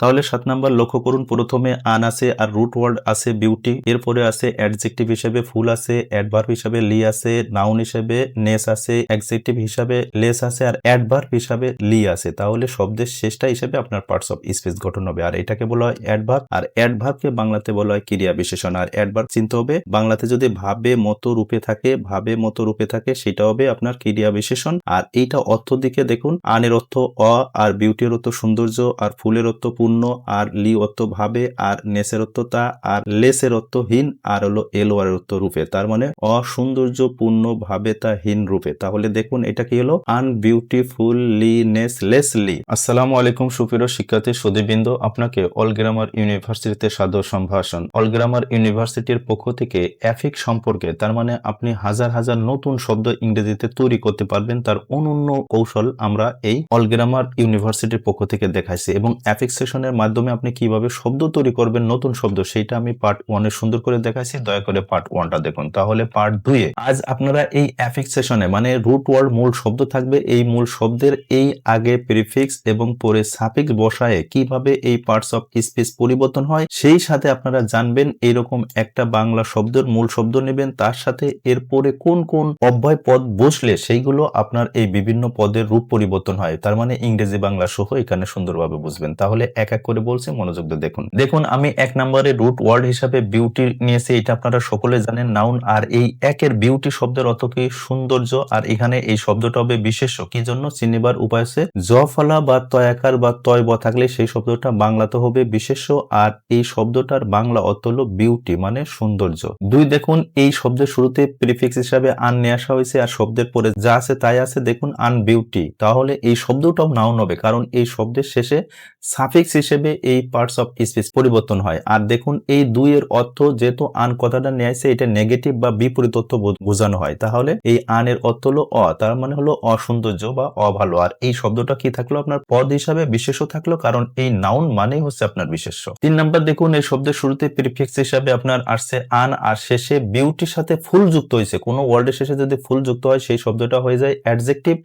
তাহলে সাত নাম্বার লক্ষ্য করুন, প্রথমে আন আছে আর রুট ওয়ার্ড আছে বিউটি, এরপরে আছে অ্যাডজেক্টিভ হিসেবে ফুল আছে, অ্যাডভার্ব হিসাবে লি আছে, নাউন হিসেবে নেস আছে, অ্যাডজেক্টিভ হিসাবে লেস আছে আর অ্যাডভার্ব হিসাবে লি আছে। তাহলে শব্দের শেষটা হিসেবে আপনার পার্টস অফ স্পেস গঠন হবে। আর এটাকে বলা হয় অ্যাডভার্ব, আর অ্যাডভার্বকে বাংলাতে বলা হয় ক্রিয়া বিশেষণ। আর অ্যাডভার্ব চিনতে হবে, বাংলাতে যদি ভাবে মতো রূপে থাকে, ভাবে মতো রূপে থাকে, সেটা হবে আপনার ক্রিয়া বিশেষণ। আর এইটা অর্থ দিকে দেখুন, আনের অর্থ অ, আর বিউটির অর্থ সৌন্দর্য, আর ফুলের অর্থ পূর্ণ আর লি অর্থ ভাবে আর নেসের অর্থ তা আর লেসের অর্থ হীন আর হলো এলো আর অর্থ রূপে। তার মানে অসৌন্দর্য পূর্ণ ভাবে তা হীন রূপে। তাহলে দেখুন এটা কি হলো? আনবিউটিফুল লি নেস লেসলি আসসালামু আলাইকুম সুপ্রিয় শিক্ষার্থী সুদীবৃন্দ আপনাকে অল গ্রামার ইউনিভার্সিটিতে সাদর সম্ভাষণ। অল গ্রামার ইউনিভার্সিটির পক্ষ থেকে অ্যাফিক সম্পর্কে, তার মানে আপনি হাজার হাজার নতুন শব্দ ইংরেজিতে তৈরি করতে পারবেন, তার অনন্য কৌশল আমরা এই অল গ্রামার ইউনিভার্সিটির পক্ষ থেকে দেখাইছি এবং অ্যাফিক সেশনের মাধ্যমে আপনি কীভাবে শব্দ তৈরি করবেন, নতুন শব্দ, সেইটা আমি পার্ট ওয়ানে সুন্দর করে দেখাইছি দয়া করে পার্ট ওয়ানটা দেখুন। তাহলে পার্ট দুয়ে আজ আপনারা এই অ্যাফিক সেশনে মানে রুট ওয়ার্ড মূল শব্দ থাকবে, এই মূল শব্দের এই আগে প্রিফিক্স এবং পরে সাফিক্স বসায়ে কীভাবে এই পার্টস অফ স্পেস পরিবর্তন হয়, সেই সাথে আপনারা জানবেন এইরকম একটা বাংলা শব্দের মূল শব্দ নেবেন, তার সাথে এরপরে কোন কোন অব্যয় পদ বসলে সেইগুলো আপনার এই বিভিন্ন পদের রূপ পরিবর্তন হয়। তার মানে ইংরেজি বাংলা সহ এখানে সুন্দরভাবে বুঝবেন। তাহলে এক এক এক করে বলছি, মনোযোগ দিয়ে দেখুন। দেখুন, আমি এক নম্বরে রুট ওয়ার্ড হিসাবে বিউটি নিয়েছি, এটা আপনারা সকলে জানেন নাউন আর এই একের বিউটি শব্দের অর্থ কি? সৌন্দর্য, আর এখানে এই শব্দটা হবে বিশেষ কি জন্য? চিনিবার উপায় আছে জ ফলা বা তয়াকার বা তয় ব থাকলে সেই শব্দটা বাংলাতে হবে বিশেষ আর এই শব্দটার বাংলা অর্থ হলো বিউটি মানে সৌন্দর্য। দুই, দেখুন, এই শব্দের শুরুতে প্রিফিক্স হিসাবে আন নিয়ে আসা হয়েছে, আর শব্দের পরে যা আছে তাই আছে, দেখুন আন বিউটি তাহলে এই শব্দটাও নাউন হবে, কারণ এই শব্দের শেষে সাফিক্স হিসেবে এই পার্টস অফ স্পিচ পরিবর্তন হয়। আর দেখুন, এই দুইয়ের অর্থ যেহেতু আন কথাটা নিয়ে আসছে এটা নেগেটিভ বা বিপরীত অর্থ বোঝানো হয়। তাহলে এই আনের অর্থ হলো অ, তার মানে হলো অসৌন্দর্য বা অভালো। আর এই শব্দটা কি থাকল আপনার পদ হিসাবে? বিশেষ থাকল, কারণ এই নাউন মানেই হচ্ছে আপনার বিশেষ্য। তিন নাম্বার দেখুন, এই শব্দের শুরুতে প্রিফিক্স হিসাবে আপনার আসছে আন, আর শেষে বিউটির সাথে ফুল যুক্ত হয়েছে। কোনো ওয়ার্ডের শেষে যদি ফুল যুক্ত হয়, সেই শব্দটা হয়ে যায় অ্যাডজেক্টিভ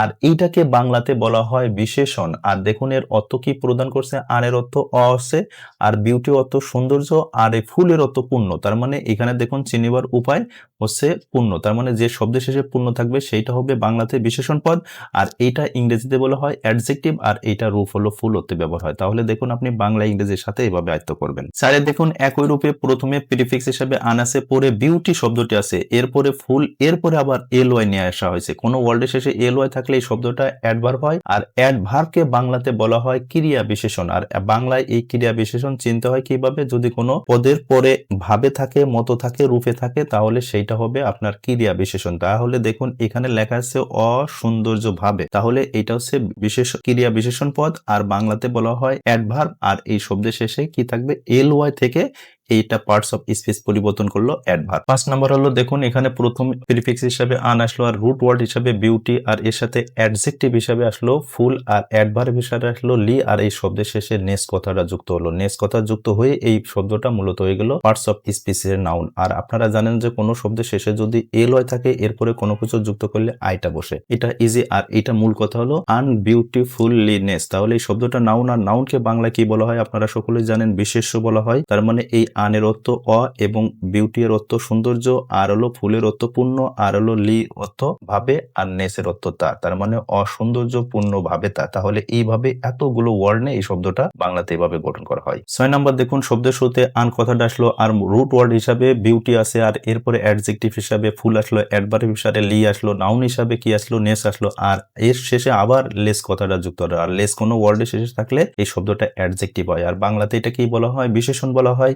আর এইটাকে বাংলাতে বলা হয় বিশেষণ। আর দেখুন, এর অর্থ কি প্রদান করছে? আনের অর্থ অ আছে, আর বিউটি অর্থ সৌন্দর্য, আর এই ফুলের অর্থ পূর্ণ। তার মানে এখানে দেখুন চিনিবার উপায় হচ্ছে পূর্ণ। তার মানে যে শব্দের শেষে পূর্ণ থাকবে সেইটা হবে বাংলাতে বিশেষণ পদ, আর এইটা ইংরেজিতে বলা হয় অ্যাডজেক্টিভ আর এইটা রূপ হলো ফুল অর্থে ব্যবহার হয়। তাহলে দেখুন আপনি বাংলা ইংরেজির সাথে এভাবে আয়ত্ত করবেন। স্যারে, দেখুন একই রূপে প্রথমে প্রিফিক্স হিসাবে আন আছে, পরে বিউটি শব্দটি আছে, এরপরে ফুল, এরপরে আবার এল ওয়াই নিয়ে আসা হয়েছে। কোনো ওয়ার্ল্ডের শেষে এল ওয়াই থাকলে এই শব্দটা অ্যাডভার্ব হয়, আর অ্যাডভার্বকে বাংলাতে বলা হয় ক্রিয়া বিশেষণ। আর বাংলায় এই ক্রিয়া বিশেষণ চিনতে হয় কীভাবে? যদি কোনো পদের পরে ভাবে থাকে, মতো থাকে, রূপে থাকে, তাহলে সেইটা হবে আপনার ক্রিয়া বিশেষণ তাহলে দেখুন, এখানে লেখা আছে অসৌন্দর্য ভাবে। তাহলে এটা হচ্ছে বিশেষ ক্রিয়া বিশেষণ পদ। আর বাংলাতে বলা হয় অ্যাডভার্ব আর এই শব্দের শেষে কি থাকবে? এল ওয়াই থেকে এইটা পার্টস অফ স্পেস পরিবর্তন করল অ্যাডভার্ব পাঁচ নাম্বার হলো, দেখুন, এখানে প্রথম প্রিফিক্স হিসাবে আন আসলো আর রুট ওয়ার্ড হিসাবে বিউটি আর এর সাথে অ্যাডজেক্টিভ হিসাবে আসলো ফুল আর অ্যাডভার্ব হিসাবে আসলো লি আর এই শব্দের শেষে নেস কথাটা যুক্ত হলো। নেস কথা যুক্ত হয়ে এই শব্দটা মূলত হয়ে গেল পার্টস অফ স্পিসের নাউন আর আপনারা জানেন যে কোনো শব্দের শেষে যদি এল হয় থাকে, এরপরে কোনো কিছু যুক্ত করলে আইটা বসে। এটা ইজি আর এটা মূল কথা হলো আনবিউটিফুললিনেস তাহলে এই শব্দটা নাউন আর নাউনকে বাংলায় কি বলা হয়? আপনারা সকলেই জানেন, বিশেষ্য বলা হয়। তার মানে এই আনের অর্থ অ এবং বিউটি এর অর্থ সৌন্দর্য, আর হলো ফুলের অর্থ পূর্ণ, আর হলো লি অর্থ ভাবে, আর নেসের অর্থ তা। তার মানে অসৌন্দর্য পূর্ণ ভাবে তা। তাহলে এইভাবে এতগুলো ওয়ার্ড এই শব্দটা বাংলাতে এভাবে গঠন করা হয়। ছয় নম্বর দেখুন, শব্দের শুরুতে আন কথাটা আসলো, আর রুট ওয়ার্ড হিসাবে বিউটি আছে আর এরপরে অ্যাডজেক্টিভ হিসাবে ফুল আসলো অ্যাডভার্ব হিসাবে লি আসলো নাউন হিসাবে কি আসলো নেস আসলো, আর এর শেষে আবার লেস কথাটা যুক্ত হলো। আর লেস কোনো ওয়ার্ডের শেষে থাকলে এই শব্দটা অ্যাডজেক্টিভ হয়। আর বাংলাতে এটা কি বলা হয়, বিশেষণ বলা হয়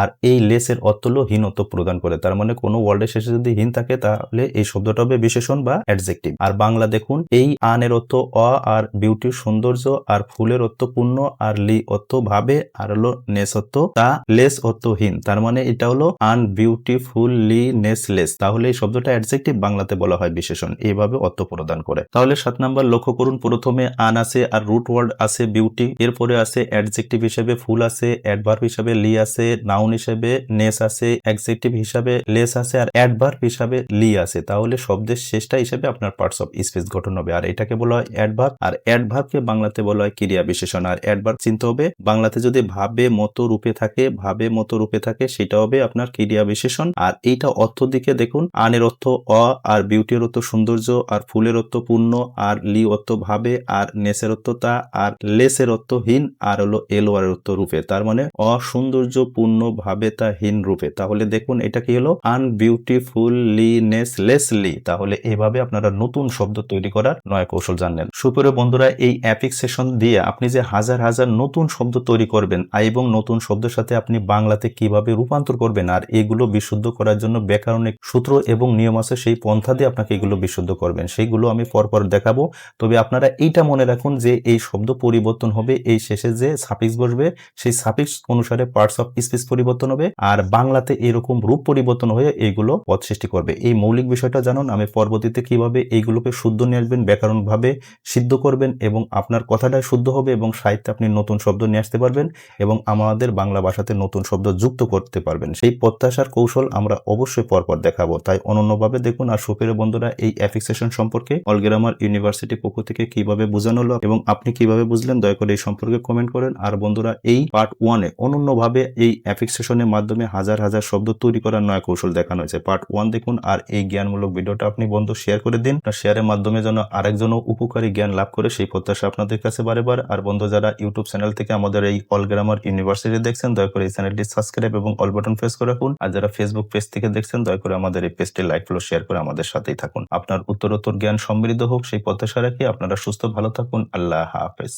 আর এই লেসের অর্থ হলো হীনত্ব প্রদান করে। তার মানে কোনো ওয়ার্ডের শেষে যদি হীন থাকে, তাহলে এই শব্দটা হবে বিশেষণ বা অ্যাডজেক্টিভ। আর বাংলা দেখুন, এই আনের অর্থ অ আর বিউটির সৌন্দর্য আর ফুলের অর্থ পূর্ণ আর লি অর্থ ভাবে আর হলো নেস অর্থ তা লেস অর্থহীন। তার মানে এটা হলো আনবিউটিফুললি নেসলেস। তাহলে এই শব্দটা অ্যাডজেক্টিভ বাংলাতে বলা হয় বিশেষণ, এইভাবে অর্থ প্রদান করে। তাহলে সাত নাম্বার লক্ষ্য করুন, প্রথমে আন আছে আর রুট ওয়ার্ড আছে বিউটি, এরপরে আছে অ্যাডজেক্টিভ হিসেবে ফুল আছে, অ্যাডভার্ব হিসেবে লি আছে নাউন হিসেবে নেস আছে অ্যাডজেক্টিভ হিসাবে লেস আছে আর অ্যাডভার্ব হিসাবে লি আছে। তাহলে শব্দের শেষটা হিসেবে আপনার পার্টস অফ স্পিচ গঠন হবে। আর এটাকে বলা হয় অ্যাডভার্ব আর অ্যাডভার্বকে বাংলাতে বলা হয় ক্রিয়া বিশেষণ। আর অ্যাডভার্ব চিনতে হবে, বাংলাতে যদি ভাবে মতো রূপে থাকে, ভাবে মতো রূপে থাকে, সেটা হবে আপনার ক্রিয়া বিশেষণ। আর এইটা অর্থ দিকে দেখুন, আনের অর্থ অ, আর বিউটির অর্থ সৌন্দর্য, আর ফুলের অর্থ পূর্ণ, আর লি অর্থ ভাবে, আর নেসের অর্থ তা, আর লেসের অর্থ হীন আর হলো এলোয়ার অর্থ রূপে। তার মানে অসৌন্দর্য পূর্ণ ভাবে তা হীন রূপে তাহলে দেখুন, এটা কি হলো? আনবিউটিফুললি নেসলেসলি তাহলে এভাবে আপনারা নতুন শব্দ তৈরি করার নয় কৌশল জানলেন। সুপ্রিয় বন্ধুরা, এই অ্যাপিক সেশন দিয়ে আপনি যে হাজার হাজার নতুন শব্দ তৈরি করবেন এবং নতুন শব্দের সাথে আপনি বাংলাতে কীভাবে রূপান্তর করবেন, আর এগুলো বিশুদ্ধ করার জন্য ব্যাকরণিক সূত্র এবং নিয়ম আছে, সেই পন্থা দিয়ে আপনাকে এগুলো বিশুদ্ধ করবেন। সেইগুলো আমি পরপর দেখাবো। তবে আপনারা এইটা মনে রাখুন যে, এই শব্দ পরিবর্তন হবে, এই শেষে যে সাফিক্স বসবে, সেই সাফিক্স অনুসারে পার্টস অফ স্পিচ পরিবর্তন হবে আর বাংলাতে এরকম রূপ পরিবর্তন হয়ে এইগুলো পদ সৃষ্টি করবে। এই মৌলিক বিষয়টা জানুন, আমি পরবর্তীতে কীভাবে এইগুলোকে শুদ্ধ নিয়ে আসবেন ব্যাকরণ ভাবে সিদ্ধ করবেন এবং আপনার কথাটা শুদ্ধ হবে এবং সাহিত্যে আপনি নতুন শব্দ নিয়ে আসতে পারবেন এবং আমাদের বাংলা ভাষাতে নতুন শব্দ যুক্ত করতে পারবেন। সেই প্রত্যাশার কৌশল আমরা অবশ্যই পরপর দেখাবো। তাই অনন্যভাবে দেখুন আর সুপের বন্ধুরা, এই অ্যাফিক্সেশন সম্পর্কে অলগ্রামার ইউনিভার্সিটি পক্ষ থেকে কীভাবে বোঝানো হলো এবং আপনি কীভাবে বুঝলেন, দয়া করে এই সম্পর্কে কমেন্ট করেন। আর বন্ধুরা, এই পার্ট ওয়ানে অনন্যভাবে এই অ্যাফিক্সেশনের মাধ্যমে হাজার হাজার শব্দ তৈরি করার নয় কৌশল দেখানো হয়েছে। পার্ট ওয়ান দেখুন আর এই জ্ঞানমূলক ভিডিওটা আপনি বন্ধু শেয়ার করে দিন। শেয়ারের মাধ্যমে যেন আরেকজনও উপকারী জ্ঞান লাভ করে, সেই প্রত্যাশা আপনাদের কাছে বারেবার। আর বন্ধু, যারা ইউটিউব চ্যানেল থেকে আমাদের এই অল গ্রামার ইউনিভার্সিটি দেখছেন, দয়া করে এই চ্যানেলটি সাবস্ক্রাইব এবং অল বাটন প্রেস করে রাখুন। আর যারা ফেসবুক পেজ থেকে দেখছেন, দয়া করে আমাদের এই পেজটি লাইক ফলো শেয়ার করে আমাদের সাথেই থাকুন। আপনার উত্তরোত্তর জ্ঞান সমৃদ্ধ হোক, সেই প্রত্যাশা রাখি আপনারা সুস্থ, ভালো থাকুন। আল্লাহ হাফেজ।